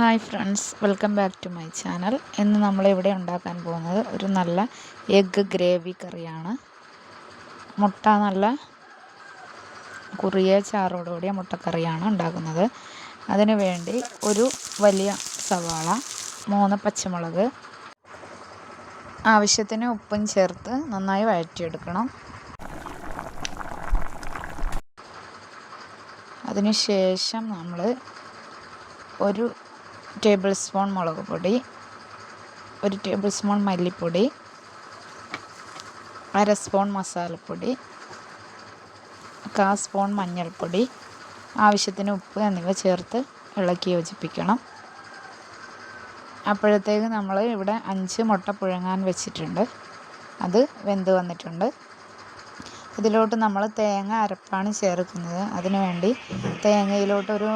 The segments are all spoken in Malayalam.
Hi friends welcome back to my channel. ഇന്ന് നമ്മളിവിടെ ഉണ്ടാക്കാൻ പോകുന്നത് ഒരു നല്ല എഗ്ഗ് ഗ്രേവി കറിയാണ്. മുട്ട നല്ല കുറിയ ചാറോടുകൂടിയ മുട്ടക്കറിയാണ് ഉണ്ടാക്കുന്നത്. അതിനു വേണ്ടി ഒരു വലിയ സവാള മൂന്ന് പച്ചമുളക് ആവശ്യത്തിന് ഉപ്പും ചേർത്ത് നന്നായി വഴറ്റിയെടുക്കണം. അതിനുശേഷം നമ്മൾ ഒരു ടേബിൾ സ്പൂൺ മുളക് പൊടി ഒരു ടേബിൾ സ്പൂൺ മല്ലിപ്പൊടി അര സ്പൂൺ മസാലപ്പൊടി കാ സ്പൂൺ മഞ്ഞൾപ്പൊടി ആവശ്യത്തിന് ഉപ്പ് എന്നിവ ചേർത്ത് ഇളക്കി യോജിപ്പിക്കണം. അപ്പോഴത്തേക്ക് നമ്മൾ ഇവിടെ അഞ്ച് മുട്ട പുഴങ്ങാൻ വെച്ചിട്ടുണ്ട്. അത് വെന്ത് വന്നിട്ടുണ്ട്. ഇതിലോട്ട് നമ്മൾ തേങ്ങ അരപ്പാണ് ചേർക്കുന്നത്. അതിനുവേണ്ടി തേങ്ങയിലോട്ടൊരു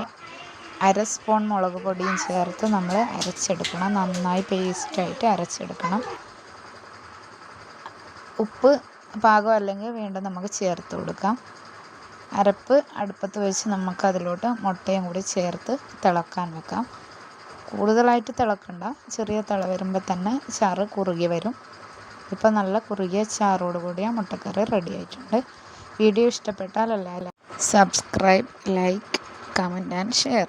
അര സ്പൂൺ മുളക് പൊടിയും ചേർത്ത് നമ്മൾ അരച്ചെടുക്കണം. നന്നായി പേസ്റ്റായിട്ട് അരച്ചെടുക്കണം. ഉപ്പ് പാകം അല്ലെങ്കിൽ വീണ്ടും നമുക്ക് ചേർത്ത് കൊടുക്കാം. അരപ്പ് അടുപ്പത്ത് വെച്ച് നമുക്ക് അതിലോട്ട് മുട്ടയും കൂടി ചേർത്ത് തിളക്കാൻ വെക്കാം. കൂടുതലായിട്ട് തിളക്കണ്ട. ചെറിയ തിള വരുമ്പോൾ തന്നെ ചാറ് കുറുകി വരും. ഇപ്പം നല്ല കുറുകിയ ചാറോട് കൂടിയ മുട്ടക്കറി റെഡി ആയിട്ടുണ്ട്. വീഡിയോ ഇഷ്ടപ്പെട്ടാൽ എല്ലാവരും subscribe like comment and share.